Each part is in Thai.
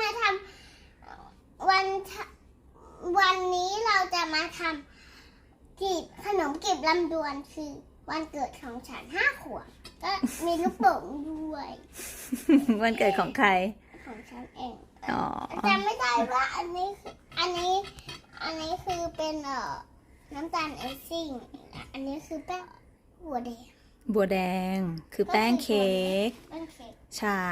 มาทำวันทะวันนี้เราจะมาทำกีบขนมกีบลำดวนคือวันเกิดของฉันห้าขวบก็มีลูกโป่งด้วย วันเกิดของใคร ของฉันเองอ๋อจำไม่ได้ว่าอันนี้คืออันนี้อันนี้คือเป็นเอ่อน้ำตาลไอซิ่ง อันนี้คือแป้งหัวแดง บัวแดงคือแป้งเค้กแป้งเค้กใช่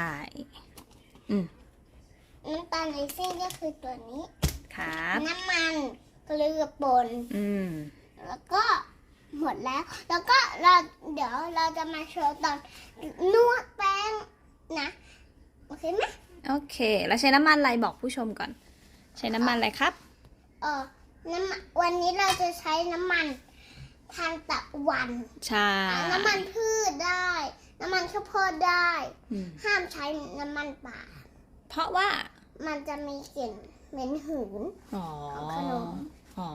น้ำตาลไอซิ่งก็คือตัวนี้ ครับ น้ำมันเกลือป่นอืม แล้วก็หมดแล้ว แล้วก็เราเดี๋ยวเราจะมาโชว์ตอนนวดแป้งนะโอเคไหมโอเค แล้วใช้น้ำมันอะไรบอกผู้ชมก่อน ใช้น้ำมันอะไรครับ เออน้ำมันวันนี้เราจะใช้น้ำมันทานตะวัน ใช่ น้ำมันพืชได้ น้ำมันข้าวโพดได้ อืม ห้ามใช้น้ำมันป่า เพราะว่า มันจะมีกลิ่นเหม็นหืนอ๋อของขนมอ๋อ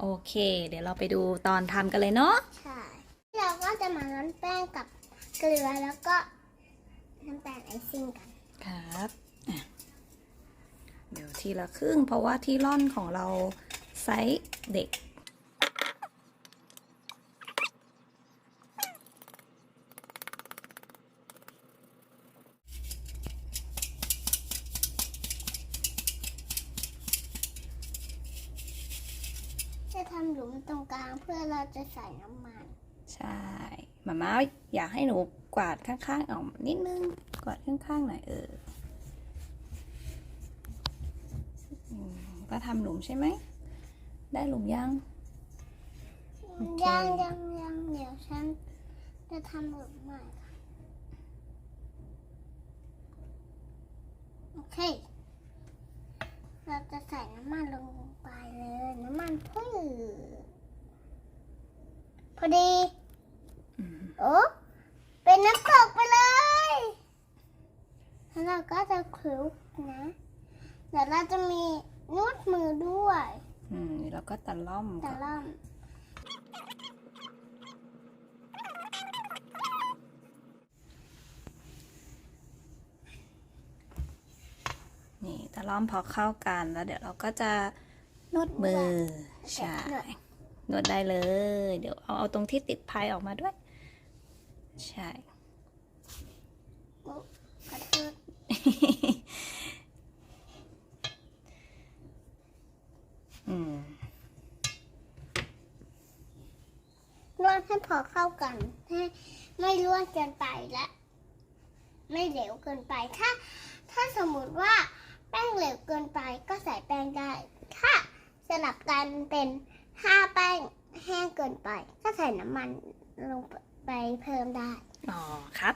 โอเค เดี๋ยวเราไปดูตอนทำกันเลยเนาะใช่เราก็จะมาล้นแป้งกับเกลือแล้วก็น้ำตาลไอซิ่งกันครับอะเดี๋ยวทีละครึ่งเพราะว่าที่ร่อนของเราไซส์เด็ก หลุมตรงกลางเพื่อเราจะใส่น้ำมัน ใช่มาม่าอยากให้หนูกวาดข้างๆออกนิดนึง กวาดข้างๆหน่อยเอออืมก็ทำหลุมใช่ไหม ได้หลุมยังโอเคยังยังยังเดี๋ยวฉันจะทำหลุมใหม่ค่ะ โอเค เราจะใส่น้ำมันลงไปเลย น้ำมันพืช พอดีอืมโอ้เป็นน้ำตกไปเลยแล้วเราก็จะคลุกนะเดี๋ยวเราจะมีนวดมือด้วย อืมเดี๋ยวเราก็ตะล่อมแต่ก่อนล่อมนี่ตะล่อมพอเข้ากันแล้วเดี๋ยวเราก็จะ นวดมือใช่นวดได้เลย เดี๋ยวเอาเอาตรงที่ติดพายออกมาด้วย ใช่นวดให้พอเข้ากันให้ไม่ร่วนเกินไปและไม่เหลวเกินไปถ้า ถ้าสมมติว่าแป้งเหลวเกินไปก็ใส่แป้งได้ถ้า สลับกันเป็นห้าแป้งแห้งเกินไป ก็ใส่น้ำมันลงไปเพิ่มได้ อ๋อครับ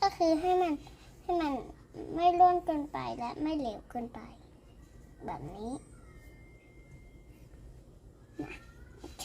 ก็คือให้มันให้มัน ไม่ร่วนเกินไปและไม่เหลวเกินไป แบบนี้นะโอเค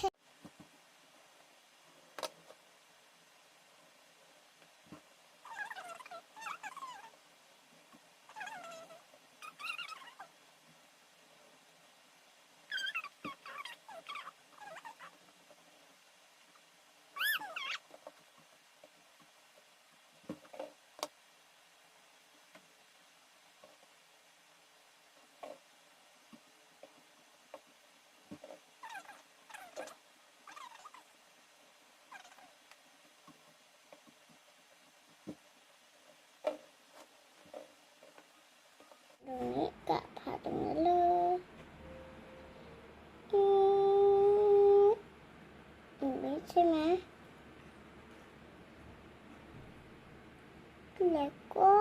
ตรงนี้กะผ่าตรงนี้เลยอืมอย่างนี้ ใช่ไหมแล้วก็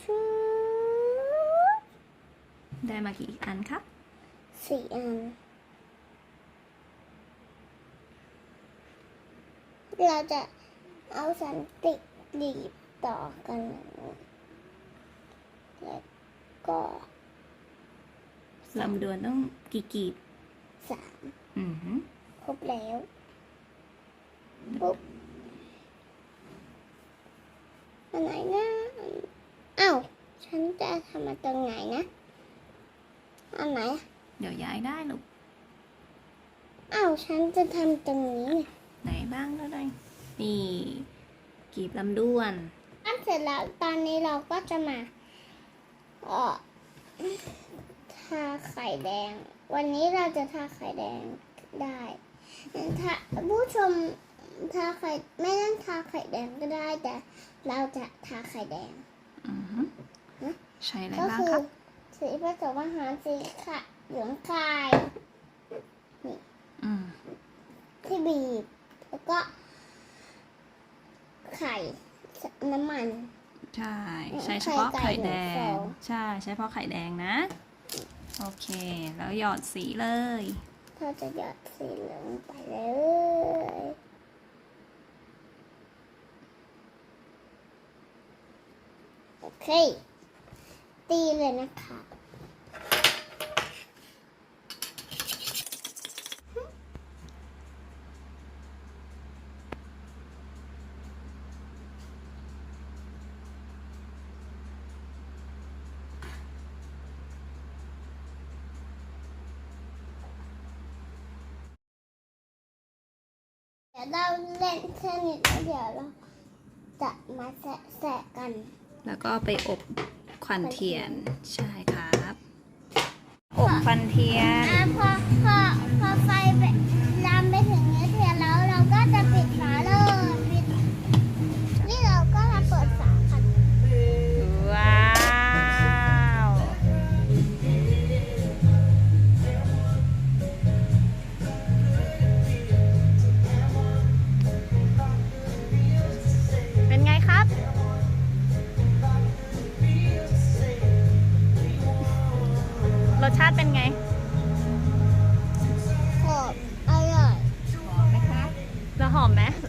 ชูดได้มากี่อันครับสี่อัน เราจะเอาสันติดีบต่อกันอย่างนี้แล้วก็ลำดวนต้องกี่กีบสามอือหือครบแล้ว ปุ๊บอันไหนนะฉันจะทำมาตรงไหนนะอันไหนเดี๋ยวย้ายได้ลูกอ้าวฉันจะทำตรงนี้เนี่ยไหนบ้างก็ได้นี่กรีบลำด้วนอันเสร็จแล้วตอนนี้เราก็จะมาเอ่อทาไข่แดง วันนี้เราจะทาไข่แดงได้ถ้าผู้ชม ทาไข่ไม่ต้องทาไข่แดงก็ได้แต่เราจะทาไข่แดง อือฮึฮะใช้อะไรก็บ้างคืคอรับ สีผสมอาหารสีขะเหลืองไข่อืมที่บีบ แล้วก็ ไข่น้ำมัน ใช่ ใช้เฉพาะไข่ไข่ไก่แดหนึ่งฟงอง ใช่ ใช้เฉพาะไข่แดงนะ โอเค แล้วหยอดสีเลย เราจะหยอดสีเหลืองไปเลย โอเค ตีเลยนะคะเดี๋ยวเราเล่นแค่นี้แล้วเดี๋ยวเราจะมาแสะกัน แล้วก็ไปอบควันเทียนใช่ครับ อบควันเทียน อะพอพอพอไฟไปล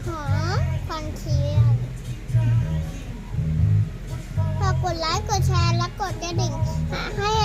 หอคอนเทียนฝากกดไลค์ กดแชร์ และกดกระดิ่งให้อารัน